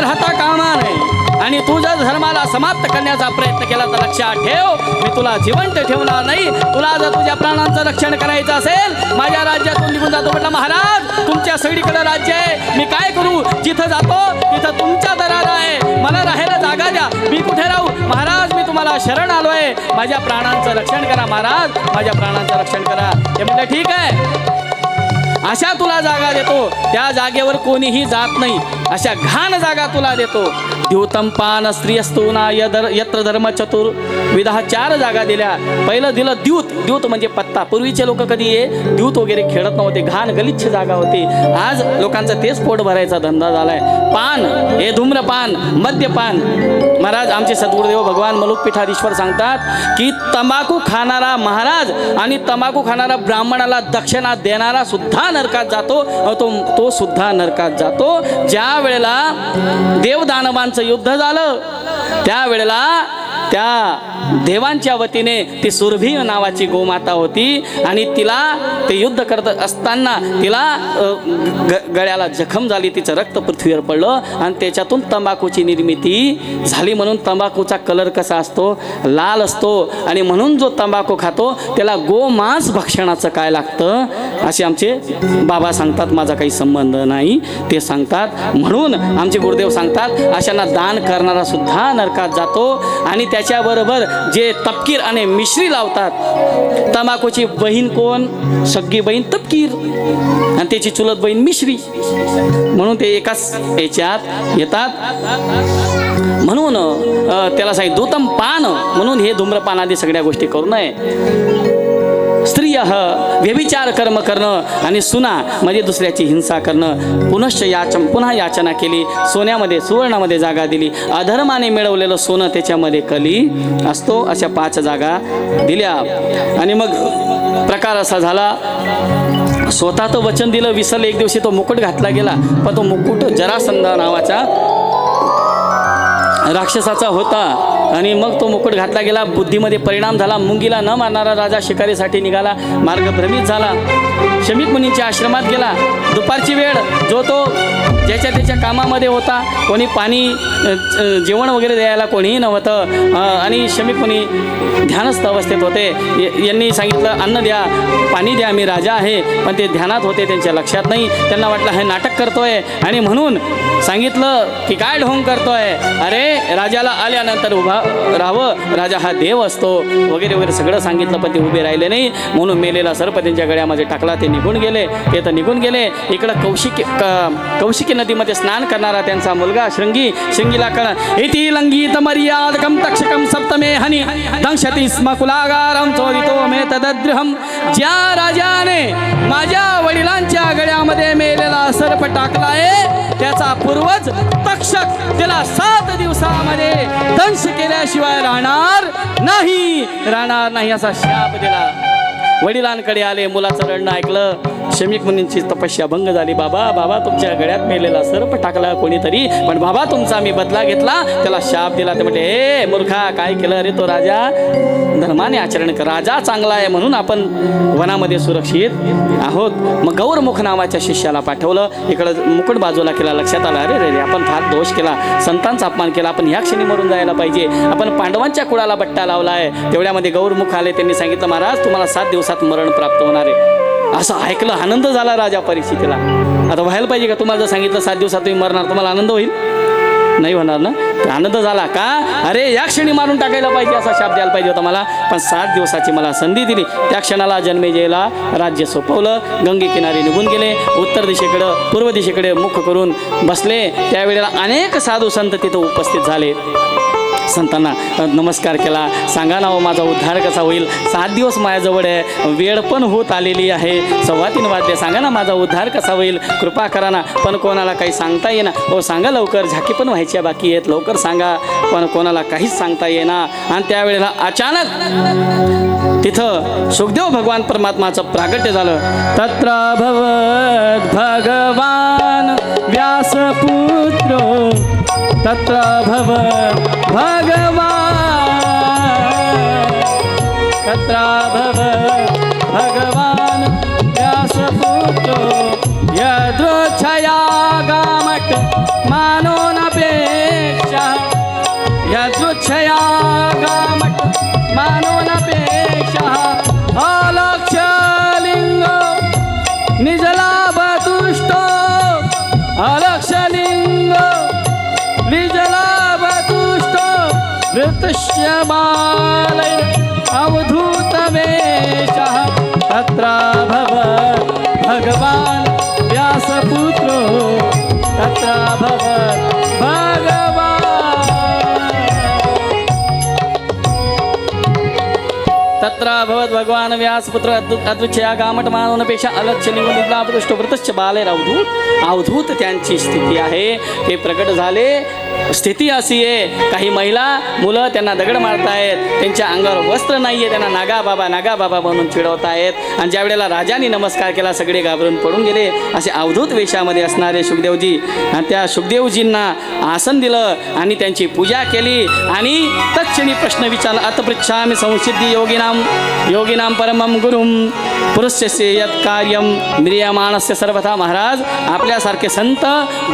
राहता कामा नाही आणि तुझ्या धर्माला समाप्त करण्याचा प्रयत्न केला तर लक्षात ठेव मी तुला जिवंत ठेवणार नाही. तुला जर तुझ्या प्राणांचं रक्षण करायचं असेल माझ्या राज्यातून निघून जातो म्हटलं महाराज तुमच्या सगळीकडे राज्य आहे. मी काय करू? जिथं जातो तिथं तुमचा दरार आहे. मला राहायला जागा द्या. मी कुठे राहू? महाराज मी तुम्हाला शरण आलोय. माझ्या प्राणांचं रक्षण करा महाराज. माझ्या प्राणांचं रक्षण करा. हे म्हणलं ठीक आहे. अशा तुला जागा देतो. त्या जागेवर कोणीही जात नाही. अशा घाण जागा तुला देतो. द्योतम पान स्त्री ना यदर यत्र धर्म चतुर विधा चार जागा दिल्या. पहिलं दिलं द्यूत. द्यूत म्हणजे पत्ता. पूर्वीचे लोक कधी ये द्यूत वगैरे खेळत नव्हते. घाण गलिच्छ जागा होती. आज लोकांचा तेच पोट भरायचा धंदा झालाय. पान. हे धूम्रपान. मद्यपान. महाराज आमचे सद्गुरुदेव भगवान मलुक पीठाधीश्वर सांगतात की तंबाखू खाणारा महाराज आणि तंबाखू खाणारा ब्राह्मणाला दक्षिणा देणारा सुद्धा नरकात जातो. अ तो तो सुद्धा नरकात जातो. ज्या वेळेला देवदानवांचा युद्ध झालं. त्यावेळेला त्या देवांच्या वतीने ती सुरभी नावाची गोमाता होती आणि तिला ते युद्ध करत असताना तिला ग- गळ्याला जखम झाली तिचं रक्त पृथ्वीवर पडलं आणि त्याच्यातून तंबाखूची निर्मिती झाली. म्हणून तंबाखूचा कलर कसा असतो? लाल असतो. आणि म्हणून जो तंबाखू खातो त्याला गोमांस भक्षणाचं काय लागतं? असे आमचे बाबा सांगतात. माझा काही संबंध नाही. ते सांगतात. म्हणून आमचे गुरुदेव सांगतात अशांना दान करणारा सुद्धा नरकात जातो आणि त्याच्याबरोबर जे तपकीर आणि मिश्री लावतात तंबाखूची बहीण कोण? सगळी बहीण तपकीर. आणि त्याची चुलत बहीण मिश्री. म्हणून ते एकाच याच्यात येतात. म्हणून त्याला सांगितलं दुतम पान. म्हणून हे धूम्रपान आधी सगळ्या गोष्टी करू नये. स्त्रिय व्यभिचार कर्म करणं आणि सुना म्हणजे दुसऱ्याची हिंसा करणं. पुनश्च याचन पुन्हा याचना केली. सोन्यामध्ये सुवर्णामध्ये जागा दिली. अधर्माने मिळवलेलं सोनं त्याच्यामध्ये कली असतो. अशा पाच जागा दिल्या. आणि मग प्रकार असा झाला. स्वतः तो वचन दिलं विसरलं. एक दिवशी तो मुकुट घातला गेला. पण तो मुकुट जरासंध नावाचा राक्षसाचा होता. आणि मग तो मुकुट घातला गेला. बुद्धीमध्ये परिणाम झाला. मुंगीला न मारणारा राजा शिकारीसाठी निघाला. मार्ग भ्रमित झाला. शमिक मुनींच्या आश्रमात गेला. दुपारची वेळ जो तो ज्याच्या त्याच्या कामामध्ये होता. कोणी पाणी जेवण वगैरे द्यायला कोणीही नव्हतं. आणि शमिक मुनी ध्यानस्थ अवस्थेत होते. यांनी सांगितलं अन्न द्या पाणी द्या मी राजा आहे. पण ते ध्यानात होते त्यांच्या लक्षात नाही. त्यांना वाटलं हे नाटक करतोय. आणि म्हणून सांगितलं की काय ढोंग करतोय? अरे राजाला आल्यानंतर उभा राहावं राजा हा देव असतो वगैरे वगैरे सगळं सांगितलं पण ते उभे राहिले नाही. म्हणून मेलेला सर्प त्यांच्या गळ्यामध्ये टाकला ते निघून गेले. ते तर निघून गेले. इकडं कौशिकी क- कौशिकी नदीमध्ये स्नान करणारा त्यांचा मुलगा शृंगी शृंगीला कळ इति लंगीत मर्यादकम तक्षकम सप्तमे हनी दंशती स्म कुलागारम चोरितो मे तदद्रहम ज्या राजाने माझ्या वडिलांच्या गळ्यामध्ये मेलेला सर्प टाकलाय त्याचा पूर्वज तक्षक त्याला सात दिवसामध्ये दंश केल्याशिवाय राहणार नाही. राहणार नाही असा शाप दिला वडिलांकडे आले मुलाचं रडणं ऐकलं. शमिक मुनींची तपस्या भंग झाली. बाबा बाबा तुमच्या गळ्यात मेलेला सर्प टाकला कोणीतरी. पण बाबा तुमचा मी बदला घेतला. त्याला शाप दिला. ते म्हटले हे मूर्खा काय केलं रे तो राजा? धर्माने आचरण कर. राजा चांगला आहे म्हणून आपण वनामध्ये सुरक्षित आहोत. मग गौरमुख नावाच्या शिष्याला पाठवलं. इकडं मुकुट बाजूला केला. लक्षात आलं अरे रे रे आपण फार दोष केला. संतांचा अपमान केला. आपण ह्या क्षणी मरून जायला पाहिजे. आपण पांडवांच्या कुळाला बट्टा लावला आहे तेवढ्यामध्ये गौरमुख आले. त्यांनी सांगितलं महाराज तुम्हाला सात दिवस दिवसात मरण प्राप्त होणार. आहे असं ऐकलं आनंद झाला राजा परिस्थितीला. आता व्हायला पाहिजे का? तुम्हाला जर सांगितलं सात दिवसात तुम्ही मरणार तुम्हाला आनंद होईल? नाही होणार ना? तर आनंद झाला का? अरे या क्षणी मारून टाकायला पाहिजे असा शाप द्यायला पाहिजे होता मला. पण सात दिवसाची मला संधी दिली. त्या क्षणाला जन्मेजयला राज्य सोपवलं. गंगे किनारी निघून गेले. उत्तर दिशेकडं पूर्व दिशेकडे मुख करून बसले. त्यावेळेला अनेक साधू संत तिथं उपस्थित झाले. संतांना नमस्कार केला. सांगा ना हो माझा उद्धार कसा होईल? सात दिवस माझ्याजवळ आहे वेळ पण होत आलेली आहे. सव्वा तीन वाजले. सांगा ना माझा उद्धार कसा होईल? कृपा करा ना. पण कोणाला काही सांगता येईना. हो सांगा लवकर. झाकी पण व्हायच्या बाकी आहेत. लवकर सांगा. पण कोणाला काहीच सांगता येईना. आणि त्यावेळेला अचानक तिथं सुखदेव भगवान परमात्माचं प्रागट्य झालं. तत्र भगवान व्यासपुत्र तत्र भव भगवा तत्र भव भगवान् व्यासपुत्रो यदृच्छया गामट् मानो न पेक्ष। यदृच्छया गामट् मानो न पेक्ष। पुत्रस्य बालय तत्र तत्राभवत् भगवान् व्यासपुत्रो। तत्राभवत् भगवान्। तत्र भवत भगवान व्यासपुत्र अद्भुत अद्विचया गामट मानवनपेक्षा अलक्ष निघून निद्रापदुष्ट वृतश्च बाले अवधूत अवधूत त्यांची स्थिती आहे। ते प्रकट झाले। स्थिती अशी आहे काही महिला मुलं त्यांना दगड मारतायत त्यांच्या अंगावर वस्त्र नाही आहे त्यांना नागा बाबा नागा बाबा म्हणून चिडवत आहेत आणि ज्या वेळेला राजाने नमस्कार केला सगळे घाबरून पडून गेले. असे अवधूत वेशामध्ये असणारे सुखदेवजी आणि त्या सुखदेवजींना आसन दिलं आणि त्यांची पूजा केली. आणि तत्क्षणी प्रश्न विचारला अतपृच्छामी संसिद्धी योगिनाम योगिनाम परमम गुरुम पुरुषस्य यत् कार्यम मिरियमाणस्य सर्वथा महाराज आपल्यासारखे संत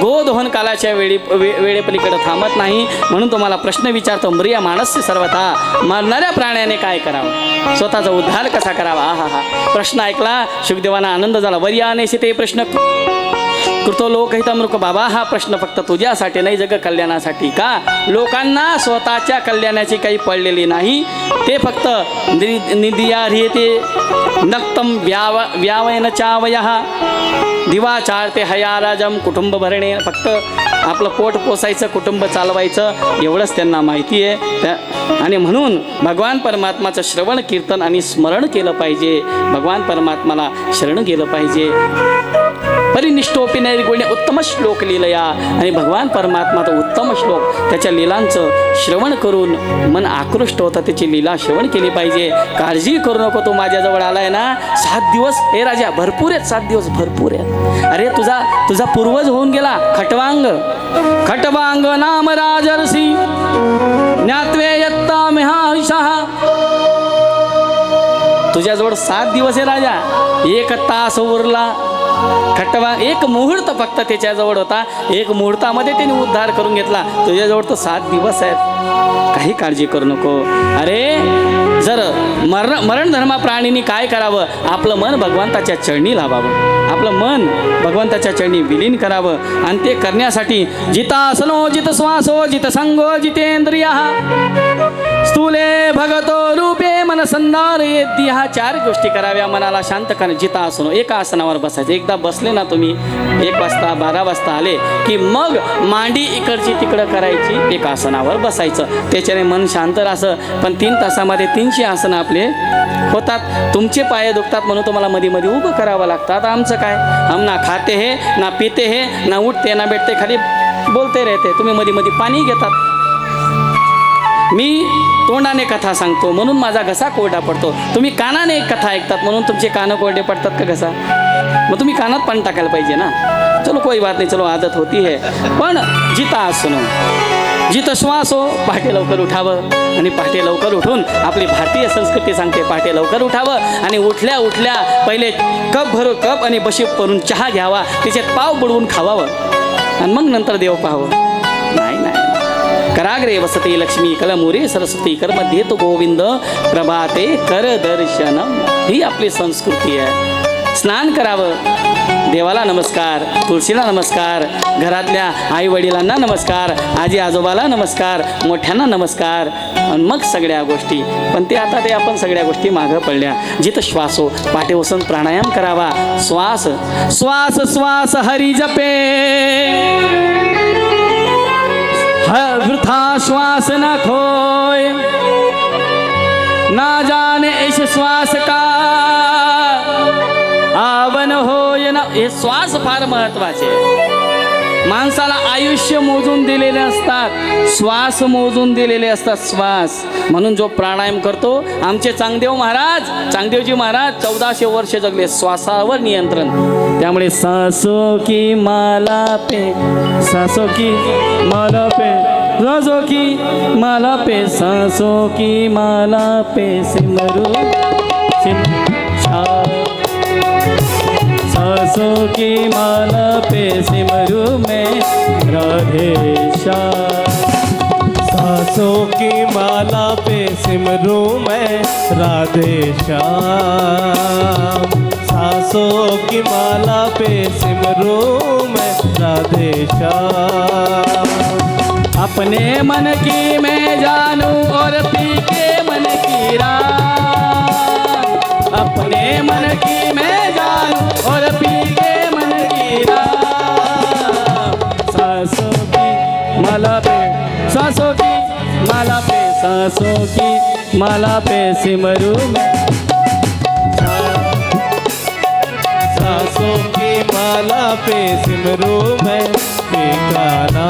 गोदोहन कालाच्या वेळी वे वेळेपलीकडे थांबत नाही म्हणून तुम्हाला प्रश्न विचारतो म्रियमाणस्य सर्वथा मरणाऱ्या प्राण्याने काय करावं? स्वतःचा उद्धार कसा करावा? हा हा प्रश्न ऐकला शुकदेवांना आनंद झाला. वर्यानेशी ते प्रश्न कृतो लोकहितमृक बाबा हा प्रश्न फक्त तुझ्यासाठी नाही जग कल्याणासाठी का? लोकांना स्वतःच्या कल्याणाची काही पडलेली नाही. ते फक्त नि- रियते नक्तम व्याव व्यावयन चावय। दिवा चाळते हयाराजम कुटुंब भरणे। फक्त आपलं पोट पोसायचं कुटुंब चालवायचं एवढंच त्यांना माहिती आहे. त्या आणि म्हणून भगवान परमात्माचं श्रवण कीर्तन आणि स्मरण केलं पाहिजे. भगवान परमात्माला शरण गेलं पाहिजे. परिनिष्ठोपी नैर्गुण्य उत्तम श्लोक लिलया. आणि भगवान परमात्माचा उत्तम श्लोक त्याच्या लीलांचं श्रवण करून मन आकृष्ट होतं. त्याची लीला श्रवण केली पाहिजे. काळजी करू नको तू माझ्याजवळ आलाय ना. सात दिवस हे राजा भरपूर आहेत. सात दिवस भरपूर आहेत. अरे तुझा तुझा पूर्वज होऊन गेला. खटवांग. खटवांग नाम राजर्षी. ज्ञात्वे यत्ता मिहाशहा तुझ्याजवळ सात दिवस आहे राजा. एक तास उरला. खटवा एक मुहूर्त फक्त त्याच्याजवळ होता. एक मुहूर्तामध्ये त्याने उद्धार करून घेतला. तुझ्याजवळ तर सात दिवस आहेत. काही काळजी करू नको. अरे जर मरण मरण धर्मा प्राणीने काय करावं? आपलं मन भगवंताच्या चरणी लावावं. आपलं मन भगवंताच्या चरणी विलीन करावं. आणि ते करण्यासाठी जितासनो जित श्वासो जित संगो जितेंद्रिया. स्थूले भगतो रूप मन संदार ह्या चार गोष्टी कराव्या मनाला शांत करणे जिता आसनो एका आसनावर बसायचं. एकदा बसले ना तुम्ही एक वाजता बारा वाजता आले की मग मांडी इकडची तिकडं करायची एका आसनावर बसायचं. त्याच्याने मन शांत राहतं. पण तीन तासामध्ये तीनशे आसनं आपले होतात. तुमचे पाय दुखतात म्हणून तुम्हाला मध्ये मध्ये उभं करावं लागतं. आता आमचं काय? हम ना खाते हे ना पिते हे ना उठते ना भेटते खाली बोलते रहते. तुम्ही मध्ये मध्ये पाणी घेतात. मी तोंडाने कथा सांगतो म्हणून माझा घसा कोरडा पडतो. तुम्ही कानाने एक कथा ऐकतात म्हणून तुमचे कानं कोरडे पडतात का घसा? मग तुम्ही कानात पाणी टाकायला पाहिजे ना? चलो कोई बात नाही चलो आदत होती है. पण जिता सुनो. जिथं श्वास हो पहाटे लवकर उठावं आणि पहाटे लवकर उठून आपली भारतीय संस्कृती सांगते पहाटे लवकर उठावं आणि उठल्या उठल्या पहिले कप भरू कप आणि बशी भरून चहा घ्यावा त्याच्यात पाव बुडवून खावावं. आणि मग नंतर देव पाहावं. कराग्रे वसते लक्ष्मी कलमुरे सरस्वती कर्मध्ये तो गोविंद प्रभाते कर दर्शन ही आपली संस्कृती आहे. स्नान करावं. देवाला नमस्कार तुळशीला नमस्कार घरातल्या आई वडिलांना नमस्कार आजी आजोबाला नमस्कार मोठ्यांना नमस्कार आणि मग सगळ्या गोष्टी. पण ते आता ते आपण सगळ्या गोष्टी मागं पडल्या. जिथं श्वासो पाठे बसून प्राणायाम करावा. श्वास श्वास श्वास हरी जपे. ह वृथा श्वास न खोय ना जाने इस श्वास का आवन होय ना हे श्वास फार महत्त्वाचे आहे. माणसाला आयुष्य मोजून दिलेले असतात श्वास मोजून दिलेले असतात श्वास. म्हणून जो प्राणायाम करतो आमचे चांगदेव महाराज चांगदेवजी महाराज चौदाशे वर्ष जगले श्वासावर नियंत्रण. त्यामुळे सासो की माला पे सासो की माला पे रजो की माला पे सासो की माला पे सिमरू सिमरू सासों की माला पे सिमरू में राधे श्याम सांसों की माला पे सिमरू मैं राधे श्याम सांसों की माला पे सिमरू मैं राधे श्याम अपने मन की मैं जानू और पी के मन की रात अपने मन की मैं जानू और पी के मन की सांसों की माला पे, सांसों की माला पे, सांसों की माला पे सिमरू सांसों की माला पे सिमरू मैं ठिकाना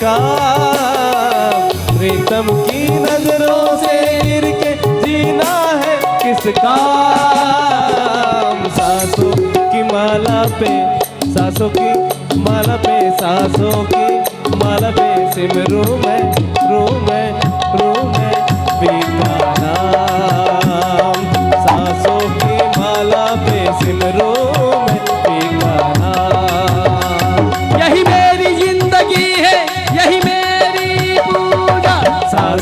किसका प्रीतम की नज़रों से गिर के जीना है किसका सासों की माला पे, सासों की माला पे, सासों की माला पे सिमरू मैं, रू मैं।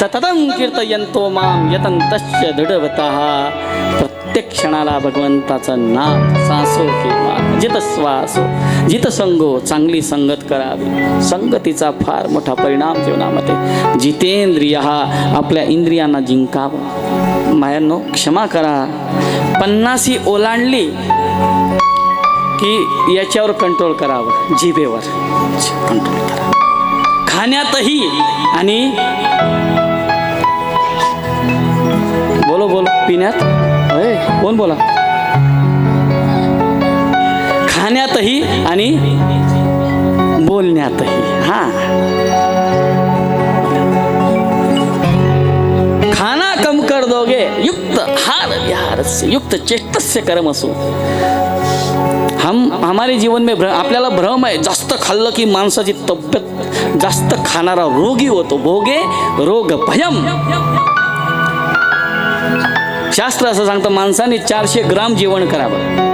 सततं कीर्तयंतो माम यतंतश्च दृढवतः। प्रत्येक क्षणाला भगवंताचं नाम सासो किंवा जित जितसंगो जित संगो चांगली संगत करावी। संगतीचा फार मोठा परिणाम जीवनामध्ये। जितेंद्रिय हा आपल्या इंद्रियांना जिंकावं। मायांनो क्षमा करा। पन्नासी ओलांडली की याच्यावर कंट्रोल करावं जिभेवर। कंट्रोल करा। खाण्यातही आणि पिण्यात? होय कोण बोला? खाण्यातही आणि बोलण्यातही. हा. खाना कम कर दोगे युक्त हार विहार से, युक्त चेष्टस्य कर्म असो. हम हमारे जीवन में भ्रम आपल्याला भ्रम आहे. जास्त खाल्लं की माणसाची तब्येत जास्त खाणारा रोगी होतो. भोगे रोग भयम. शास्त्र असं सांगतं माणसाने चारशे ग्राम जेवण करावं.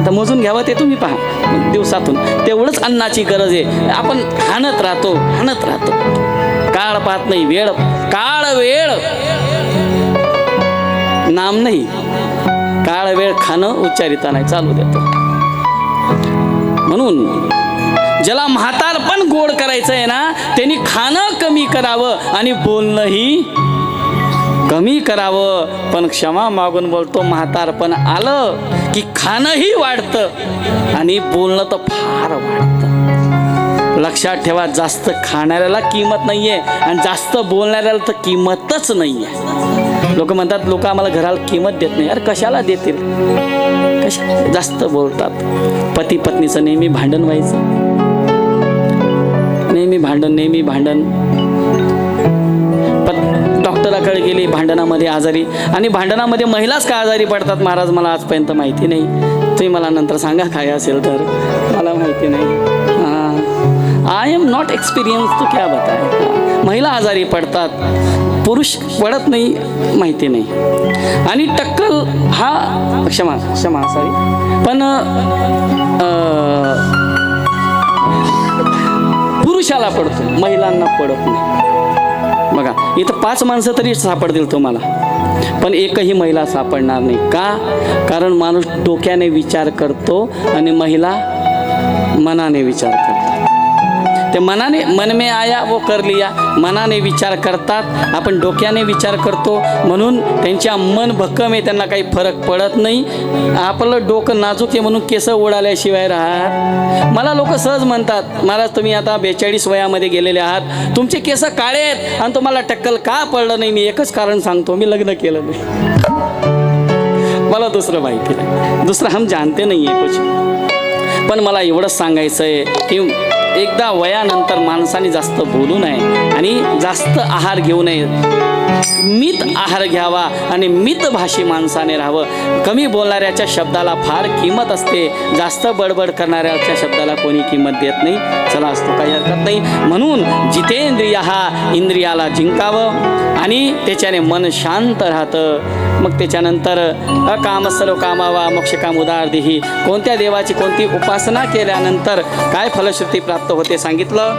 आता मोजून घ्यावं ते तुम्ही पहा दिवसातून. तेवढंच अन्नाची गरज आहे. आपण हाणत राहतो हाणत राहतो. काळ पाहत नाही वेळ काळ वेळ. नाम नाही. काळ वेळ खाणं उच्चारिता नाही चालू देतो. म्हणून ज्याला म्हातारपण गोड करायचं आहे ना त्यांनी खाणं कमी करावं आणि बोलणंही कमी करावं. पण क्षमा मागून बोलतो म्हातारपण आलं की खाणंही वाढतं आणि बोलणं तर फार वाढतं. लक्षात ठेवा जास्त खाणाऱ्याला किंमत नाही आहे आणि जास्त बोलणाऱ्याला तर किंमतच नाही आहे लोक म्हणतात लोक आम्हाला घराला किंमत देत नाही. यार कशाला देतील? कशा जास्त बोलतात. पती पत्नीचं नेहमी भांडण व्हायचं. नेहमी भांडण नेहमी भांडण. पण गेली भांडणामध्ये आजारी. आणि भांडणामध्ये महिलाच का आजारी पडतात महाराज मला आजपर्यंत माहिती नाही. तुम्ही मला नंतर सांगा काय असेल तर. मला माहिती नाही. हां. आय एम नॉट एक्सपिरियन्स तू क्या बताय? महिला आजारी पडतात पुरुष पडत नाही माहिती नाही. आणि टक्कल हा क्षमा क्षमा सॉरी पण पुरुषाला पडतो महिलांना पडत नाही. बघा इथं पाच माणसं तरी सापडतील तुम्हाला. पण एकही महिला सापडणार नाही. का? कारण माणूस डोक्याने विचार करतो आणि महिला मनाने विचार करते. ते मनाने मन में आया वो कर लिया. मनाने विचार करतात. आपण डोक्याने विचार करतो. म्हणून त्यांच्या मन भक्कम आहे त्यांना काही फरक पडत नाही. आपलं डोकं नाजूक आहे म्हणून केस ओढाल्याशिवाय राहत. मला लोक सहज म्हणतात महाराज तुम्ही आता बेचाळीस वयामध्ये गेलेले आहात. तुमचे केस काळे आहेत आणि तुम्हाला टक्कल का पडलं नाही? मी एकच कारण सांगतो मी लग्न केलं नाही. मला दुसरं माहिती नाही. दुसरं हम जानते नाही आहे कुछ. पण मला एवढंच सांगायचं आहे की एकदा वयानंतर माणसाने जास्त बोलू नये आणि जास्त आहार घेऊ नये. मित आहार घ्यावा आणि मित भाषी माणसाने राहावं. कमी बोलणाऱ्याच्या शब्दाला फार किंमत असते. जास्त बडबड करणाऱ्याच्या शब्दाला कोणी किंमत देत नाही. चला असतो काही हरकत नाही. म्हणून जितेंद्रिय हा इंद्रियाला जिंकावं आणि त्याच्याने मन शांत राहतं. मग त्याच्यानंतर अकाम सर्व कामावा मोक्षकाम उदार देही कोणत्या देवाची कोणती उपासना केल्यानंतर काय फलश्रुती प्राप्त होते सांगितलं?